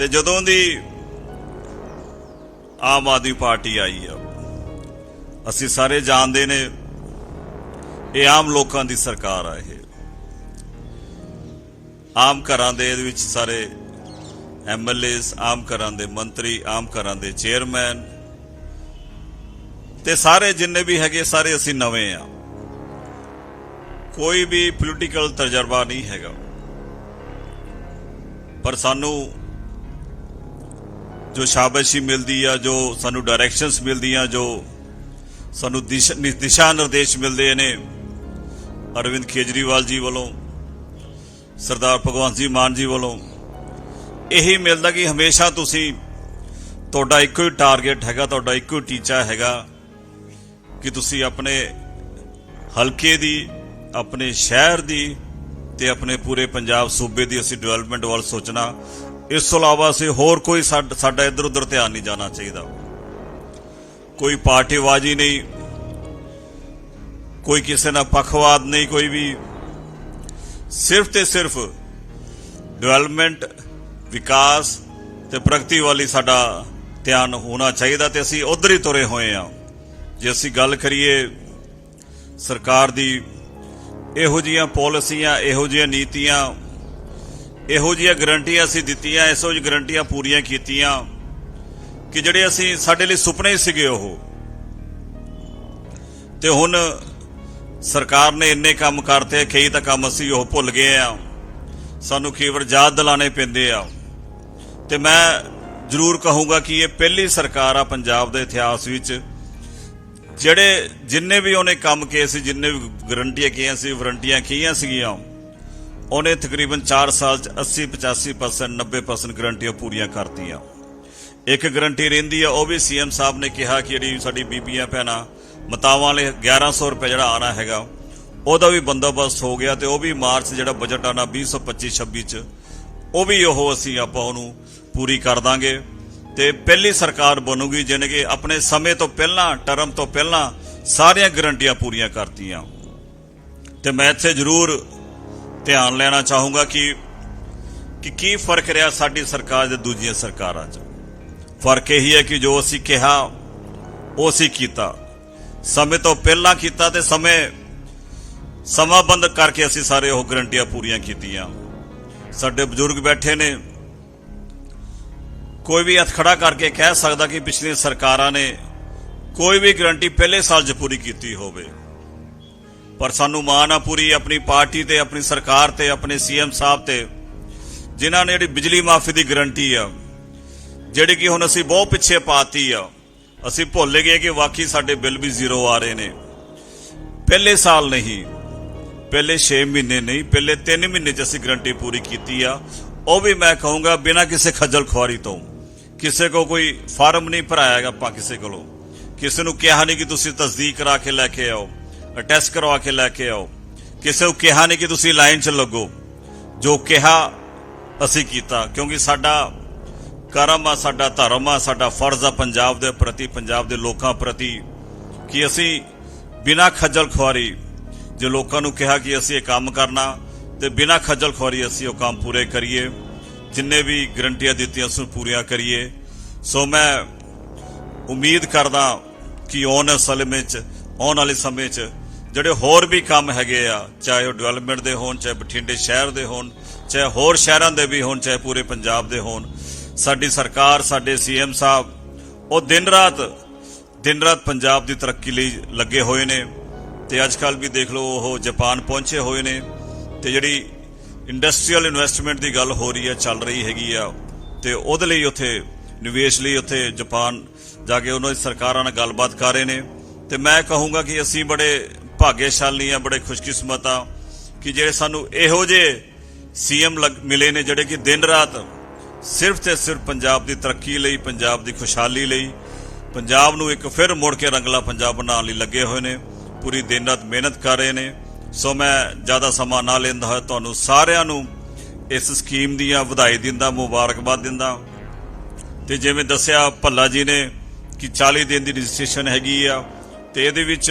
ਤੇ ਜਦੋਂ ਦੀ ਆਮ ਆਦਮੀ ਪਾਰਟੀ ਆਈ ਆ, ਅਸੀਂ ਸਾਰੇ ਜਾਣਦੇ ਨੇ ਇਹ ਆਮ ਲੋਕਾਂ ਦੀ ਸਰਕਾਰ ਆ ਇਹ। ਆਮ ਘਰਾਂ ਦੇ ਇਹਦੇ ਵਿੱਚ ਸਾਰੇ ਐਮਐਲਏਸ ਆਮ ਘਰਾਂ ਦੇ ਮੰਤਰੀ, ਆਮ ਘਰਾਂ ਦੇ ਚੇਅਰਮੈਨ ਤੇ ਸਾਰੇ ਜਿੰਨੇ ਵੀ ਹੈਗੇ, ਸਾਰੇ ਅਸੀਂ ਨਵੇਂ ਆ। ਕੋਈ ਵੀ ਪੋਲੀਟੀਕਲ ਤਜਰਬਾ ਨਹੀਂ ਹੈਗਾ। ਪਰ ਸਾਨੂੰ ਜੋ ਸ਼ਾਬਾਸ਼ੀ ਮਿਲਦੀ ਆ, ਜੋ ਸਾਨੂੰ ਡਾਇਰੈਕਸ਼ਨਸ ਮਿਲਦੀਆਂ, ਜੋ ਸਾਨੂੰ ਦਿਸ਼ਾ ਦਿਸ਼ਾ ਨਿਰਦੇਸ਼ ਮਿਲਦੇ ਨੇ। ਅਰਵਿੰਦ ਕੇਜਰੀਵਾਲ ਜੀ ਵੱਲੋਂ, ਸਰਦਾਰ ਭਗਵੰਤ ਜੀ ਮਾਨ ਜੀ ਵੱਲੋਂ ਇਹੀ ਮਿਲਦਾ ਕਿ ਹਮੇਸ਼ਾ ਤੁਸੀਂ ਤੁਹਾਡਾ ਇੱਕੋ ਹੀ ਟਾਰਗੇਟ ਹੈਗਾ, ਤੁਹਾਡਾ ਇੱਕੋ ਹੀ ਟੀਚਾ ਹੈਗਾ ਕਿ ਤੁਸੀਂ ਆਪਣੇ ਹਲਕੇ ਦੀ, ਆਪਣੇ ਸ਼ਹਿਰ ਦੀ ਤੇ ਆਪਣੇ ਪੂਰੇ ਪੰਜਾਬ ਸੂਬੇ ਦੀ ਅਸੀਂ ਡਿਵੈਲਪਮੈਂਟ ਵੱਲ ਸੋਚਣਾ। ਇਸ ਤੋਂ ਇਲਾਵਾ ਅਸੀਂ ਹੋਰ ਕੋਈ ਸਾਡ- ਸਾਡਾ ਇੱਧਰ ਉੱਧਰ ਧਿਆਨ ਨਹੀਂ ਜਾਣਾ ਚਾਹੀਦਾ। ਕੋਈ ਪਾਰਟੀਵਾਜੀ ਨਹੀਂ, ਕੋਈ ਕਿਸੇ ਨਾਲ ਪੱਖਵਾਦ ਨਹੀਂ, ਕੋਈ ਵੀ। ਸਿਰਫ ਤੇ ਸਿਰਫ ਡਿਵੈਲਪਮੈਂਟ, ਵਿਕਾਸ ਤੇ ਪ੍ਰਗਤੀ ਵਾਲੀ ਸਾਡਾ ਧਿਆਨ ਹੋਣਾ ਚਾਹੀਦਾ ਤੇ ਅਸੀਂ ਉਧਰ ਹੀ ਤੁਰੇ ਹੋਏ ਆ ਜੇ ਅਸੀਂ ਗੱਲ ਕਰੀਏ ਸਰਕਾਰ ਦੀ, ਇਹੋ ਜੀਆਂ ਪਾਲਿਸੀਆਂ, ਇਹੋ ਜੀਆਂ ਨੀਤੀਆਂ ਇਹੋ ਜਿਹੀਆਂ ਗਰੰਟੀਆਂ ਅਸੀਂ ਦਿੱਤੀਆਂ, ਇਹੋ ਜਿਹੀ ਗਰੰਟੀਆਂ ਪੂਰੀਆਂ ਕੀਤੀਆਂ ਕਿ ਜਿਹੜੇ ਅਸੀਂ ਸਾਡੇ ਲਈ ਸੁਪਨੇ ਸੀਗੇ ਉਹ। ਤੇ ਹੁਣ ਸਰਕਾਰ ਨੇ ਇੰਨੇ ਕੰਮ ਕਰਤੇ, ਕਈ ਤਾਂ ਕੰਮ ਅਸੀਂ ਉਹ ਭੁੱਲ ਗਏ ਆ। ਸਾਨੂੰ ਕਈ ਯਾਦ ਦਿਲਾਣੇ ਪੈਂਦੇ ਆ। ਤੇ ਮੈਂ ਜ਼ਰੂਰ ਕਹੂੰਗਾ ਕਿ ਇਹ ਪਹਿਲੀ ਸਰਕਾਰ ਆ ਪੰਜਾਬ ਦੇ ਇਤਿਹਾਸ ਵਿੱਚ, ਜਿਹੜੇ ਜਿੰਨੇ ਵੀ ਉਹਨੇ ਕੰਮ ਕੀਤੇ ਸੀ, ਜਿੰਨੇ ਵੀ ਗਰੰਟੀਆਂ ਕੀਆਂ ਸੀ, ਵਾਰੰਟੀਆਂ ਕੀਆਂ ਸੀਗੀਆਂ ਉਹਨੇ ਤਕਰੀਬਨ 4 ਸਾਲ ਚ 80 85% 90% ਗਰੰਟੀਆਂ ਪੂਰੀਆਂ ਕਰਤੀਆਂ। ਇੱਕ ਗਰੰਟੀ ਰਹਿੰਦੀ ਆ, ਉਹ ਵੀ ਸੀਐਮ ਸਾਹਿਬ ਨੇ ਕਿਹਾ ਕਿ ਜਿਹੜੀ ਸਾਡੀ ਬੀਬੀਆਂ ਭੈਣਾਂ, ਮਤਾਵਾਂ ਵਾਲੇ 1100 ਰੁਪਏ ਜਿਹੜਾ ਆਣਾ ਹੈਗਾ, ਉਹਦਾ ਵੀ ਬੰਦੋਬਸਤ ਹੋ ਗਿਆ ਤੇ ਉਹ ਵੀ ਮਾਰਚ ਜਿਹੜਾ ਬਜਟ ਆਣਾ 2025 26 ਚ, ਉਹ ਵੀ ਉਹ ਅਸੀਂ ਆਪਾਂ ਉਹਨੂੰ ਪੂਰੀ ਕਰ ਦਾਂਗੇ। ਤੇ ਪਹਿਲੀ ਸਰਕਾਰ ਬਣੂਗੀ ਜਿਹਨੇ ਕਿ ਆਪਣੇ ਸਮੇਂ ਤੋਂ ਪਹਿਲਾਂ, ਟਰਮ ਤੋਂ ਪਹਿਲਾਂ ਸਾਰੀਆਂ ਗਰੰਟੀਆਂ ਪੂਰੀਆਂ ਕਰਤੀਆਂ। ਤੇ ਮੈਂ ਇੱਥੇ ਜ਼ਰੂਰ ਧਿਆਨ ਲੈਣਾ ਚਾਹੂੰਗਾ ਕਿ ਕਿ ਕੀ ਫ਼ਰਕ ਰਿਹਾ ਸਾਡੀ ਸਰਕਾਰ ਤੇ ਦੂਜੀਆਂ ਸਰਕਾਰਾਂ 'ਚ? ਫ਼ਰਕ ਇਹੀ ਹੈ ਕਿ ਜੋ ਅਸੀਂ ਕਿਹਾ, ਉਹ ਅਸੀਂ ਕੀਤਾ। ਸਮੇਂ ਤੋਂ ਪਹਿਲਾਂ ਕੀਤਾ ਤੇ ਸਮੇਂ ਸਮਾਬੰਦ ਕਰਕੇ ਅਸੀਂ ਸਾਰੇ ਉਹ ਗਰੰਟੀਆਂ ਪੂਰੀਆਂ ਕੀਤੀਆਂ। ਸਾਡੇ ਬਜ਼ੁਰਗ ਬੈਠੇ ਨੇ। ਕੋਈ ਵੀ ਹੱਥ ਖੜਾ ਕਰਕੇ ਕਹਿ ਸਕਦਾ ਕਿ ਪਿਛਲੀਆਂ ਸਰਕਾਰਾਂ ਨੇ ਕੋਈ ਵੀ ਗਰੰਟੀ ਪਹਿਲੇ ਸਾਲ 'ਚ ਪੂਰੀ ਕੀਤੀ ਹੋਵੇ। ਪਰ ਸਾਨੂੰ ਮਾਣ ਆ ਪੂਰੀ ਆਪਣੀ ਪਾਰਟੀ ਤੇ, ਆਪਣੀ ਸਰਕਾਰ ਤੇ, ਆਪਣੇ ਸੀਐਮ ਸਾਹਿਬ ਤੇ, ਜਿਨ੍ਹਾਂ ਨੇ ਜਿਹੜੀ ਬਿਜਲੀ ਮਾਫੀ ਦੀ ਗਰੰਟੀ ਆ, ਜਿਹੜੀ ਕਿ ਹੁਣ ਅਸੀਂ ਬਹੁਤ ਪਿੱਛੇ ਪਾਤੀ ਆ। ਅਸੀਂ ਭੁੱਲ ਗਏ ਕਿ ਵਾਕਈ ਸਾਡੇ ਬਿੱਲ ਵੀ ਜ਼ੀਰੋ ਆ ਰਹੇ ਨੇ। ਪਹਿਲੇ ਸਾਲ ਨਹੀਂ, ਪਹਿਲੇ 6 ਮਹੀਨੇ ਨਹੀਂ, ਪਹਿਲੇ 3 ਮਹੀਨੇ ਚ ਅਸੀਂ ਗਰੰਟੀ ਪੂਰੀ ਕੀਤੀ ਆ। ਉਹ ਵੀ ਮੈਂ ਕਹੂੰਗਾ, ਬਿਨਾਂ ਕਿਸੇ ਖੱਜਲ ਖੁਆਰੀ ਤੋਂ, ਕਿਸੇ ਕੋ ਕੋਈ ਫਾਰਮ ਨਹੀਂ ਭਰਾਇਆਗਾ ਆਪਾਂ ਕਿਸੇ ਕੋਲੋਂ। ਕਿਸੇ ਨੂੰ ਕਿਹਾ ਨਹੀਂ ਕਿ ਤੁਸੀਂ ਤਸਦੀਕ ਕਰਾ ਕੇ ਲੈ ਕੇ ਆਓ। ਟੈਸਟ ਕਰਵਾ ਕੇ ਲੈ ਕੇ ਆਓ। ਕਿਸੇ ਨੂੰ ਕਿਹਾ ਨਹੀਂ ਕਿ ਤੁਸੀਂ ਲਾਈਨ 'ਚ ਲੱਗੋ। ਜੋ ਕਿਹਾ ਅਸੀਂ ਕੀਤਾ, ਕਿਉਂਕਿ ਸਾਡਾ ਕਰਮ ਆ, ਸਾਡਾ ਧਰਮ ਆ, ਸਾਡਾ ਫਰਜ਼ ਆ ਪੰਜਾਬ ਦੇ ਪ੍ਰਤੀ, ਪੰਜਾਬ ਦੇ ਲੋਕਾਂ ਪ੍ਰਤੀ ਕਿ ਅਸੀਂ ਬਿਨਾਂ ਖੱਜਲ ਖੁਆਰੀ, ਜੇ ਲੋਕਾਂ ਨੂੰ ਕਿਹਾ ਕਿ ਅਸੀਂ ਇਹ ਕੰਮ ਕਰਨਾ, ਤੇ ਬਿਨਾਂ ਖੱਜਲ ਖੁਆਰੀ ਅਸੀਂ ਉਹ ਕੰਮ ਪੂਰੇ ਕਰੀਏ, ਜਿੰਨੇ ਵੀ ਗਰੰਟੀਆਂ ਦਿੱਤੀਆਂ ਉਸ ਨੂੰ ਪੂਰੀਆਂ ਕਰੀਏ। ਸੋ ਮੈਂ ਉਮੀਦ ਕਰਦਾ ਕਿ ਆਉਣ ਵਾਲੇ ਸਮੇਂ ਵਿੱਚ ਆਉਣ ਵਾਲੇ ਸਮੇਂ 'ਚ ਜਿਹੜੇ ਹੋਰ ਵੀ ਕੰਮ ਹੈਗੇ ਆ, ਚਾਹੇ ਉਹ ਡਿਵੈਲਪਮੈਂਟ ਦੇ ਹੋਣ, ਚਾਹੇ ਬਠਿੰਡੇ ਸ਼ਹਿਰ ਦੇ ਹੋਣ, ਚਾਹੇ ਹੋਰ ਸ਼ਹਿਰਾਂ ਦੇ ਵੀ ਹੋਣ, ਚਾਹੇ ਪੂਰੇ ਪੰਜਾਬ ਦੇ ਹੋਣ, ਸਾਡੀ ਸਰਕਾਰ, ਸਾਡੇ ਸੀਐਮ ਸਾਹਿਬ, ਉਹ ਦਿਨ ਰਾਤ ਦਿਨ ਰਾਤ ਪੰਜਾਬ ਦੀ ਤਰੱਕੀ ਲਈ ਲੱਗੇ ਹੋਏ ਨੇ ਤੇ ਅੱਜ ਕੱਲ ਵੀ ਦੇਖ ਲਓ ਉਹ ਜਾਪਾਨ ਪਹੁੰਚੇ ਹੋਏ ਨੇ ਤੇ ਜਿਹੜੀ ਇੰਡਸਟਰੀਅਲ ਇਨਵੈਸਟਮੈਂਟ ਦੀ ਗੱਲ ਹੋ ਰਹੀ ਹੈ, ਚੱਲ ਰਹੀ ਹੈਗੀ ਆ, ਤੇ ਉਹਦੇ ਲਈ ਉੱਥੇ, ਨਿਵੇਸ਼ ਲਈ ਉੱਥੇ ਜਾਪਾਨ ਜਾ ਕੇ ਉਹਨਾਂ ਦੀ ਸਰਕਾਰਾਂ ਨਾਲ ਗੱਲਬਾਤ ਕਰ ਰਹੇ ਨੇ। ਤੇ ਮੈਂ ਕਹੂੰਗਾ ਕਿ ਅਸੀਂ ਬੜੇ ਭਾਗਿਆਸ਼ਾਲੀ ਆ ਬੜੇ ਖੁਸ਼ਕਿਸਮਤ ਆ ਕਿ ਜਿਹੜੇ ਸਾਨੂੰ ਇਹੋ ਜਿਹੇ ਸੀਐਮ ਮਿਲੇ ਨੇ ਜਿਹੜੇ ਕਿ ਦਿਨ ਰਾਤ ਸਿਰਫ ਤੇ ਸਿਰਫ ਪੰਜਾਬ ਦੀ ਤਰੱਕੀ ਲਈ, ਪੰਜਾਬ ਦੀ ਖੁਸ਼ਹਾਲੀ ਲਈ, ਪੰਜਾਬ ਨੂੰ ਇੱਕ ਫਿਰ ਮੁੜ ਕੇ ਰੰਗਲਾ ਪੰਜਾਬ ਬਣਾਉਣ ਲਈ ਲੱਗੇ ਹੋਏ ਨੇ, ਪੂਰੀ ਦਿਨ ਰਾਤ ਮਿਹਨਤ ਕਰ ਰਹੇ ਨੇ। ਸੋ ਮੈਂ ਜ਼ਿਆਦਾ ਸਮਾਂ ਨਾ ਲੈਂਦਾ ਹੋਇਆ ਤੁਹਾਨੂੰ ਸਾਰਿਆਂ ਨੂੰ ਇਸ ਸਕੀਮ ਦੀਆਂ ਵਧਾਈ ਦਿੰਦਾ ਮੁਬਾਰਕਬਾਦ ਦਿੰਦਾ ਤੇ ਜਿਵੇਂ ਦੱਸਿਆ ਭੱਲਾ ਜੀ ਨੇ ਕਿ 40 ਦਿਨ ਦੀ ਰਜਿਸਟ੍ਰੇਸ਼ਨ ਹੈਗੀ ਆ, ਤੇ ਇਹਦੇ ਵਿੱਚ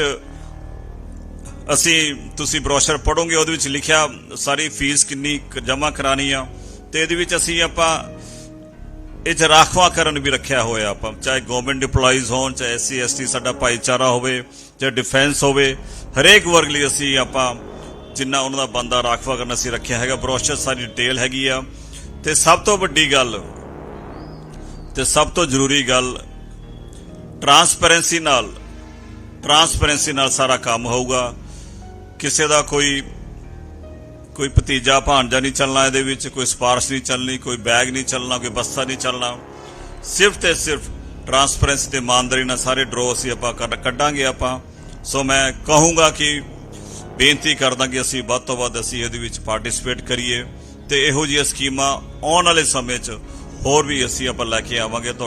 ਅਸੀਂ ਤੁਸੀਂ ਬ੍ਰੋਸ਼ਰ ਪੜੋਗੇ ਉਹਦੇ ਵਿੱਚ ਲਿਖਿਆ ਸਾਰੀ ਫੀਸ ਕਿੰਨੀ ਜਮ੍ਹਾਂ ਕਰਾਣੀ ਆ ਤੇ ਇਹਦੇ ਵਿੱਚ ਅਸੀਂ ਆਪਾਂ ਇਹ ਚ ਰਾਖਵਾਂਕਰਨ ਵੀ ਰੱਖਿਆ ਹੋਇਆ ਆਪਾਂ, ਚਾਹੇ ਗਵਰਨਮੈਂਟ EMPLOYEES ਹੋਣ, ਚਾਹੇ ਐਸਸੀ ਐਸਟੀ ਸਾਡਾ ਭਾਈਚਾਰਾ ਹੋਵੇ, ਚਾਹੇ ਡਿਫੈਂਸ ਹੋਵੇ, ਹਰੇਕ ਵਰਗ ਲਈ ਅਸੀਂ ਆਪਾਂ ਜਿੰਨਾ ਉਹਨਾਂ ਦਾ ਬੰਦਾ ਰਾਖਵਾਂਕਰਨ ਅਸੀਂ ਰੱਖਿਆ ਹੈਗਾ ਬਰੋਸ਼ਰ ਸਾਰੀ ਡਿਟੇਲ ਹੈਗੀ ਆ। ਤੇ ਸਭ ਤੋਂ ਵੱਡੀ ਗੱਲ, ਤੇ ਸਭ ਤੋਂ ਜ਼ਰੂਰੀ ਗੱਲ ਟਰਾਂਸਪੇਰੈਂਸੀ ਨਾਲ ਟਰਾਂਸਪੇਰੈਂਸੀ ਨਾਲ ਸਾਰਾ ਕੰਮ ਹੋਊਗਾ। ਕਿਸੇ ਦਾ ਕੋਈ ਕੋਈ ਭਤੀਜਾ ਭਾਣਜਾ ਨਹੀਂ ਚੱਲਣਾ ਇਹਦੇ ਵਿੱਚ, ਕੋਈ ਸਪਾਰਸ਼ ਨਹੀਂ ਚੱਲਣੀ, ਕੋਈ ਬੈਗ ਨਹੀਂ ਚੱਲਣਾ, ਕੋਈ ਬਸਤਾ ਨਹੀਂ ਚੱਲਣਾ। ਸਿਰਫ ਤੇ ਸਿਰਫ ਟਰਾਂਸਪੇਰੈਂਸੀ ਤੇ ਇਮਾਨਦਾਰੀ ਨਾਲ ਸਾਰੇ ਡਰੋ ਅਸੀਂ ਆਪਾਂ ਕੱਢ- ਕੱਢਾਂਗੇ ਆਪਾਂ। ਸੋ ਮੈਂ ਕਹੂੰਗਾ ਕਿ ਬੇਨਤੀ ਕਰਦਾ ਕਿ ਅਸੀਂ ਵੱਧ ਤੋਂ ਵੱਧ ਅਸੀਂ ਇਹਦੇ ਵਿੱਚ ਪਾਰਟਿਸਿਪੇਟ ਕਰੀਏ ਤੇ ਇਹੋ ਜਿਹੀਆਂ ਸਕੀਮਾਂ ਆਉਣ ਵਾਲੇ ਸਮੇਂ 'ਚ ਹੋਰ ਵੀ ਅਸੀਂ ਆਪਾਂ ਲੈ ਕੇ ਆਵਾਂਗੇ।